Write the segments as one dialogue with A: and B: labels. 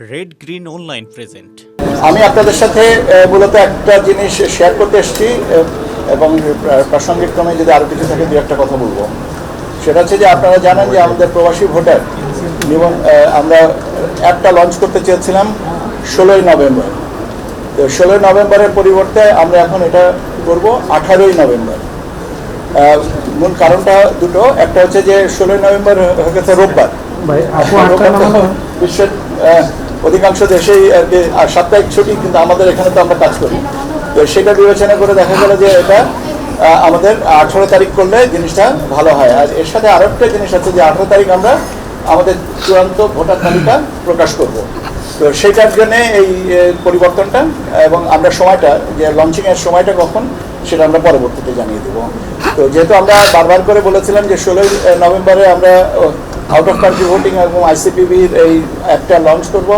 A: Red green online present
B: আমি আপনাদের সাথে মূলত একটা জিনিস শেয়ার করতে এসেছি এবং প্রা- প্রাসঙ্গিক ক্রমে যদি আরও কিছু থাকে দু একটা কথা বলব। সেটা হচ্ছে যে আপনারা জানেন যে আমাদের প্রবাসী ভোটার এবং আমরা অ্যাপটা লঞ্চ করতে চেয়েছিলাম ষোলোই নভেম্বর। তো ষোলোই নভেম্বরের পরিবর্তে আমরা এখন এটা করব আঠারোই নভেম্বর। আহ, মূল কারণটা দুটো। একটা হচ্ছে যে ষোলোই নভেম্বর হয়ে গেছে রোববার। বিশ্বের আহ, অধিকাংশ দেশেই আর কি, সাপ্তাহিক ছুটি কিন্তু আমাদের এখানে তো আমরা কাজ করি। তো সেটা বিবেচনা করে দেখা গেল যে এটা আমাদের আঠারো তারিখ করলে জিনিসটা ভালো হয়। আর এর সাথে আরও একটা জিনিস আছে যে আঠেরো তারিখ আমরা আমাদের চূড়ান্ত ভোটার তালিকা প্রকাশ করব। তো সেটার জন্য এই পরিবর্তনটা এবং আমরা সময়টা যে লঞ্চিংয়ের সময়টা কখন সেটা আমরা পরবর্তীতে জানিয়ে দেবো। তো যেহেতু আমরা বারবার করে বলেছিলাম যে ষোলোই নভেম্বরে আমরা আউট অফ কান্ট্রি ভোটিং এবং আইসিপিবির এই অ্যাপটা লঞ্চ করব।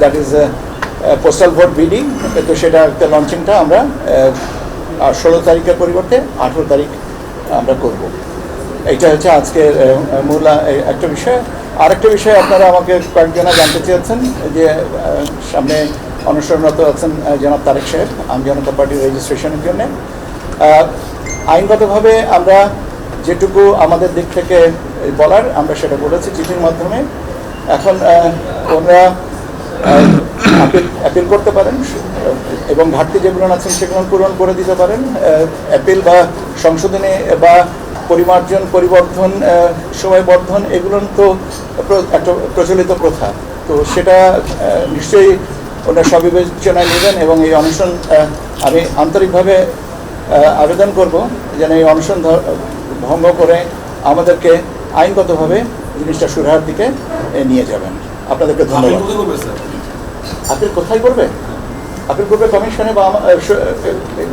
B: That is postal vote BD তো সেটা একটা লঞ্চিংটা আমরা ষোলো তারিখের পরিবর্তে আঠেরো তারিখ আমরা করব। এইটা হচ্ছে আজকে মূল আহ, একটা বিষয়। আরেকটা বিষয় আপনারা আমাকে কয়েকজনা জানতে চেয়েছেন যে সামনে অনুসরণরত আছেন জনাব তারেক সাহেব আম জনতা পার্টির রেজিস্ট্রেশনের জন্য। আইনগতভাবে আমরা যেটুকু আমাদের দিক থেকে বলার, আমরা সেটা বলেছি চিঠির মাধ্যমে। এখন ওনারা অ্যাপিল করতে পারেন, এবং ঘাটতি যেগুলো আছেন সেগুলো পূরণ করে দিতে পারেন। অ্যাপিল বা সংশোধনে বা পরিমার্জন, পরিবর্ধন সময় বর্ধন এগুলো তো একটা প্রচলিত প্রথা। তো সেটা নিশ্চয়ই ওনারা সবিবেচনায় নেবেন এবং এই অনশন আমি আন্তরিকভাবে আবেদন করব যেন এই অনশন ভঙ্গ করে আমাদেরকে আইনগতভাবে জিনিসটা সুরাহার দিকে নিয়ে যাবেন। আপনাদেরকে ধন্যবাদ। আপিল কোথায় করবে আপিল করবে কমিশনে বা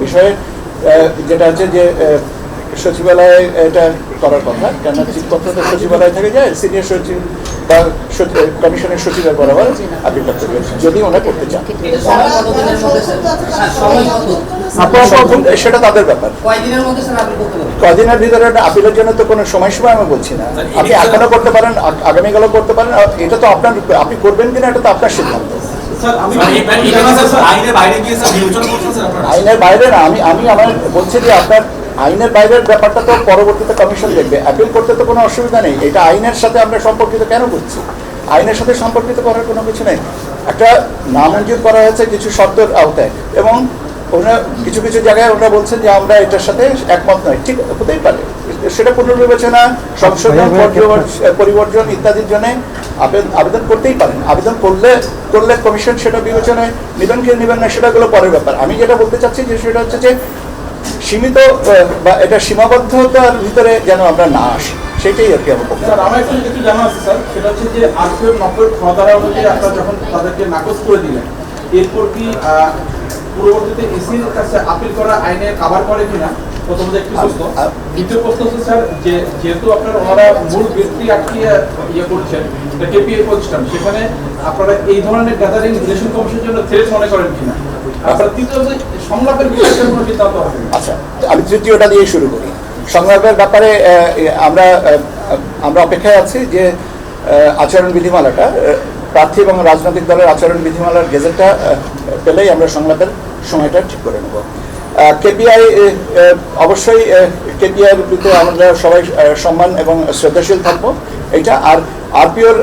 B: বিষয়ে যেটা আছে যে সচিবালয়ে এটা করার কথা। কেন চিঠপত্র তো সচিবালয় থেকে যায় সিনিয়র সচিব বা কমিশনের সচিবের বরাবর আপিলটা করবে যদি ওনারা করতে চান।
C: হ্যাঁ,
B: সেটা তাদের ব্যাপার।
C: করতে
B: কদিনের ভিতরে একটা আপিলের জন্য তো কোনো সময়সীমা আমি বলছি না। আপনি এখনও করতে পারেন আগামীকালও করতে পারেন আর এটা তো আপনার আপনি করবেন কিনা এটা তো আপনার সিদ্ধান্ত।
D: আইনের বাইরে
B: না আমি আমি আমার বলছি যে আপনার আইনের বাইরের ব্যাপারটা তো পরবর্তীতে কমিশন দেখবে। অ্যাপিল করতে তো কোনো অসুবিধা নেই। এটা আইনের সাথে আমরা সম্পর্কিত কেন করছি? আইনের সাথে সম্পর্কিত করার কোনো কিছু নেই। একটা নামঞ্জুর করা হয়েছে কিছু শর্তের আওতায় এবং ওনারা কিছু কিছু জায়গায় ওনারা বলছেন যে আমরা এটার সাথে একমত নয়। ঠিক হতেই পারে। সেটা পুনর্বিবেচনা সংশোধন পরিবর্তন ইত্যাদির জন্য আবেদন আবেদন করতেই পারেন। আবেদন করলে করলে কমিশন সেটা বিবেচনায় নেবেন কি নেবেন না সেটাগুলো পরের ব্যাপার। আমি যেটা বলতে চাচ্ছি যে সেটা হচ্ছে যে সীমিত বা এটা সীমাবদ্ধতার ভিতরে যেন আমরা না আসি সেটাই আর কি আমার বক্তব্য।
E: স্যার আমার একটু একটু জানা আছে স্যার। সেটা হচ্ছে যে আরপিএফ নব্বই খ ধারা অনুযায়ী আপনারা যখন তাদেরকে নাকচ করে দিলেন এরপর কি আহ, পরবর্তীতে এসির কাছে আপিল করা আইনে কাভার করে কিনা? প্রথমত একটি প্রশ্ন দ্বিতীয় প্রশ্ন হচ্ছে স্যার যে যেহেতু আপনারা ওনারা মূল ব্যক্তি আটকিয়ে ইয়ে করছেন কেপিএ প্রতিষ্ঠান সেখানে আপনারা এই ধরনের গ্যাদারিং রিলেশন কমিশনের জন্য থ্রেট মনে করেন কিনা? না।
B: আচ্ছা আমি তৃতীয়টা দিয়ে শুরু করি। সংলাপের ব্যাপারে আমরা আমরা অপেক্ষায় আছি যে আচরণ বিধিমালাটা প্রার্থী এবং রাজনৈতিক দলের আচরণ বিধিমালার গেজেটটা পেলেই আমরা সংলাপের সময়টা ঠিক করে নেব। কেপিআই অবশ্যই কেপিআই প্রতি আমরা সবাই সম্মান এবং শ্রদ্ধাশীল থাকব। এইটা আর আরপিওর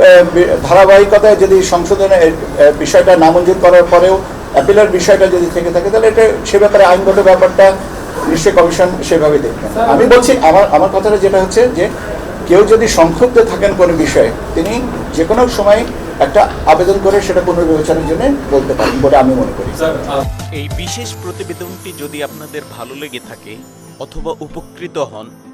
B: ধারাবাহিকতায় যদি সংশোধনের বিষয়টা নামঞ্জুর করার পরেও অ্যাপিলের বিষয়টা যদি থেকে থাকে তাহলে এটা সে ব্যাপারে আইনগত ব্যাপারটা নিশ্চয়ই কমিশন সেভাবে দেখবেন আমি বলছি আমার আমার কথাটা যেটা হচ্ছে যে কেউ যদি সংক্ষুব্ধ থাকেন কোনো বিষয়ে তিনি যে কোনো সময় একটা আবেদন করে সেটা পুনর্বিবেচনার জন্য বলতে পারেন বলে আমি মনে করি।
A: এই বিশেষ প্রতিবেদনটি যদি আপনাদের ভালো লেগে থাকে অথবা উপকৃত হন